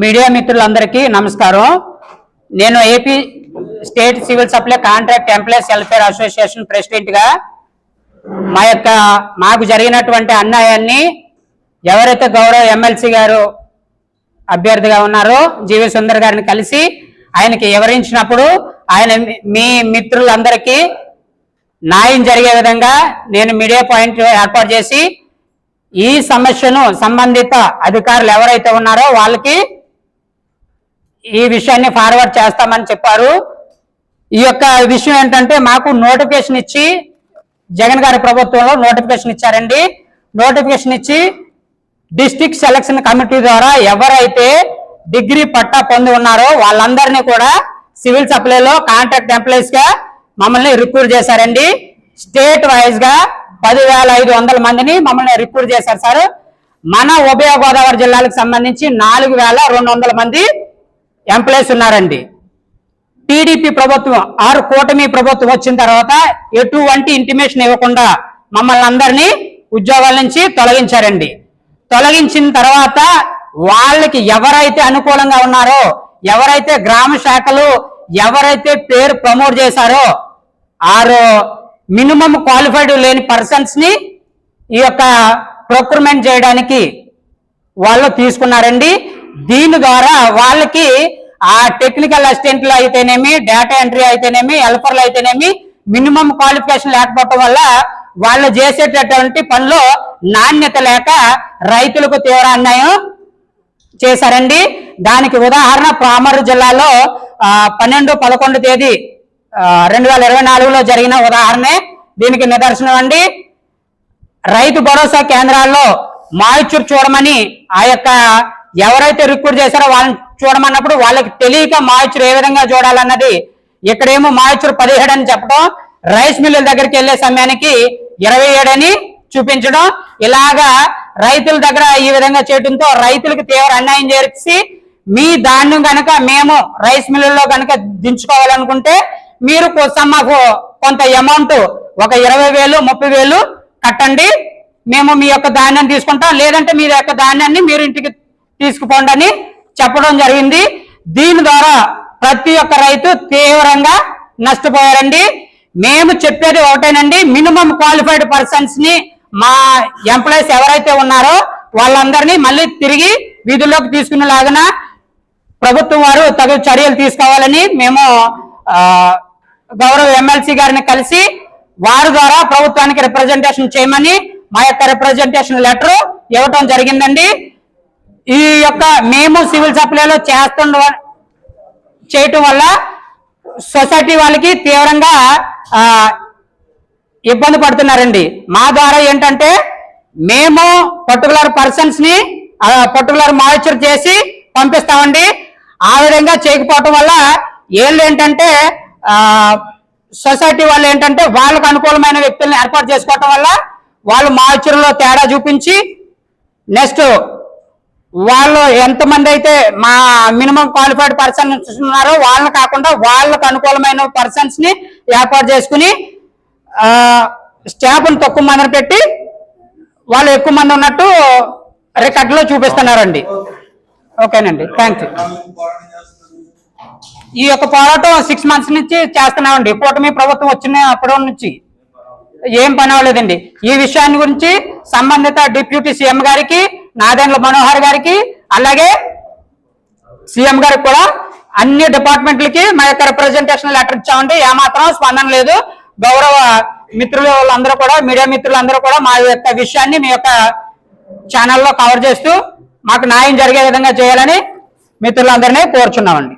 Media మిత్రులందరికీ నమస్కారం. నేను AP state civil supply contract employees welfare association ప్రెసిడెంట్గా మా యొక్క మాకు జరిగినటువంటి అన్యాయాన్ని ఎవరైతే గౌరవ ఎమ్మెల్సీ గారు అభ్యర్థిగా ఉన్నారో జీవి సుందర్ గారిని కలిసి ఆయనకి వివరించినప్పుడు ఆయన మీ- మీ మిత్రులందరికీ న్యాయం జరిగే విధంగా నేను మీడియా పాయింట్ ఏర్పాటు చేసి ఈ సమస్యను సంబంధిత అధికారులు ఎవరైతే ఉన్నారో వాళ్ళకి ఈ విషయాన్ని ఫార్వర్డ్ చేస్తామని చెప్పారు. ఈ యొక్క విషయం ఏంటంటే మాకు నోటిఫికేషన్ ఇచ్చి జగన్ గారి ప్రభుత్వంలో నోటిఫికేషన్ ఇచ్చారండి. నోటిఫికేషన్ ఇచ్చి డిస్ట్రిక్ట్ సెలక్షన్ కమిటీ ద్వారా ఎవరైతే డిగ్రీ పట్టా పొంది ఉన్నారో వాళ్ళందరినీ కూడా సివిల్ సప్లైలో కాంట్రాక్ట్ ఎంప్లాయీస్గా మమ్మల్ని రిక్రూట్ చేశారండి. స్టేట్ వైజ్గా పదివేల ఐదు వందల మందిని మమ్మల్ని రిక్రూట్ చేశారు సార్. మన ఉభయ గోదావరి జిల్లాలకు సంబంధించి నాలుగు వేల రెండు వందల మంది ఎంప్లాయీస్ ఉన్నారండి. టీడీపీ ప్రభుత్వం ఆరు కూటమి ప్రభుత్వం వచ్చిన తర్వాత ఎటువంటి ఇంటిమేషన్ ఇవ్వకుండా మమ్మల్ని అందరినీ ఉద్యోగాల నుంచి తొలగించారండి. తొలగించిన తర్వాత వాళ్ళకి ఎవరైతే అనుకూలంగా ఉన్నారో ఎవరైతే గ్రామ శాఖలు ఎవరైతే పేరు ప్రమోట్ చేశారో ఆరు మినిమం క్వాలిఫైడ్ లేని పర్సన్స్ని ఈ యొక్క ప్రొక్యూర్మెంట్ చేయడానికి వాళ్ళు తీసుకున్నారండి. దీని ద్వారా వాళ్ళకి ఆ టెక్నికల్ అసిస్టెంట్లు అయితేనేమి డేటా ఎంట్రీ అయితేనేమి హెల్పర్లు అయితేనేమి మినిమం క్వాలిఫికేషన్ లేకపోవటం వల్ల వాళ్ళు చేసేటటువంటి పనిలో నాణ్యత లేక రైతులకు తీవ్ర అన్యాయం చేశారండి. దానికి ఉదాహరణ పామరు జిల్లాలో పన్నెండు పదకొండు తేదీ రెండు వేల ఇరవై నాలుగులో జరిగిన ఉదాహరణే. దీనికి నిదర్శనం అండి. రైతు భరోసా కేంద్రాల్లో మాయిచూర్ చూడమని ఆ యొక్క ఎవరైతే రిక్రూట్ చేశారో వాళ్ళని చూడమన్నప్పుడు వాళ్ళకి తెలియక మాయచూరు ఏ విధంగా చూడాలన్నది ఇక్కడేమో మాయచూరు పదిహేడు అని చెప్పడం రైస్ మిల్లుల దగ్గరికి వెళ్ళే సమయానికి ఇరవై ఏడు అని చూపించడం ఇలాగా రైతుల దగ్గర ఈ విధంగా చేయడంతో రైతులకు తీవ్ర అన్యాయం చేసి మీ ధాన్యం కనుక మేము రైస్ మిల్లుల్లో కనుక దించుకోవాలనుకుంటే మీరు మాకు కొంత అమౌంట్ ఒక ఇరవై వేలు ముప్పై వేలు కట్టండి. మేము మీ యొక్క ధాన్యం తీసుకుంటాం. లేదంటే మీ యొక్క ధాన్యాన్ని మీరు ఇంటికి తీసుకుపోండి అని చెప్పడం జరిగింది. దీని ద్వారా ప్రతి ఒక్క రైతు తీవ్రంగా నష్టపోయారండి మేము చెప్పేది ఒకటేనండి. మినిమం క్వాలిఫైడ్ పర్సన్స్ని మా ఎంప్లాయీస్ ఎవరైతే ఉన్నారో వాళ్ళందరినీ మళ్ళీ తిరిగి విధుల్లోకి తీసుకునేలాగా ప్రభుత్వం వారు తగు చర్యలు తీసుకోవాలని మేము గౌరవ ఎమ్మెల్సీ గారిని కలిసి వారి ద్వారా ప్రభుత్వానికి రిప్రజెంటేషన్ చేయమని మా యొక్క రిప్రజెంటేషన్ లెటర్ ఇవ్వటం జరిగిందండి. ఈ యొక్క మేము సివిల్ సప్లైలో చేస్తుండ చేయటం వల్ల సొసైటీ వాళ్ళకి తీవ్రంగా ఇబ్బంది పడుతున్నారండి. మా ద్వారా ఏంటంటే మేము పర్టికులర్ పర్సన్స్ని పర్టికులర్ మాయిచర్ చేసి పంపిస్తామండి. ఆ విధంగా చేయకపోవటం వల్ల ఏళ్ళు ఏంటంటే సొసైటీ వాళ్ళు ఏంటంటే వాళ్ళకు అనుకూలమైన వ్యక్తుల్ని ఏర్పాటు చేసుకోవటం వల్ల వాళ్ళు మాయిచర్లో తేడా చూపించి నెక్స్ట్ వాళ్ళు ఎంతమంది అయితే మా మినిమం క్వాలిఫైడ్ పర్సన్స్ ఉన్నారో వాళ్ళని కాకుండా వాళ్ళకు అనుకూలమైన పర్సన్స్ని ఏర్పాటు చేసుకుని స్టాఫ్ని తక్కువ మందిని పెట్టి వాళ్ళు ఎక్కువ మంది ఉన్నట్టు రికార్డులో చూపిస్తున్నారండి. ఓకేనండి. థ్యాంక్ యూ ఈ యొక్క పోరాటం సిక్స్ మంత్స్ నుంచి చేస్తున్నామండి. కూటమి ప్రభుత్వం వచ్చిన అప్పటి నుంచి ఏం పని అవ్వలేదండి. ఈ విషయాన్ని గురించి సంబంధిత డిప్యూటీ సీఎం గారికి నాదెండ్ల మనోహర్ గారికి అలాగే సీఎం గారికి కూడా అన్ని డిపార్ట్మెంట్లకి మా యొక్క రిప్రజెంటేషన్ లెటర్ ఇచ్చామండి. ఏమాత్రం స్పందన లేదు. గౌరవ మిత్రులు వాళ్ళందరూ కూడా మీడియా మిత్రులందరూ కూడా మా యొక్క విషయాన్ని మీ యొక్క ఛానల్లో కవర్ చేస్తూ మాకు న్యాయం జరిగే విధంగా చేయాలని మిత్రులందరినీ కోరుచున్నామండి.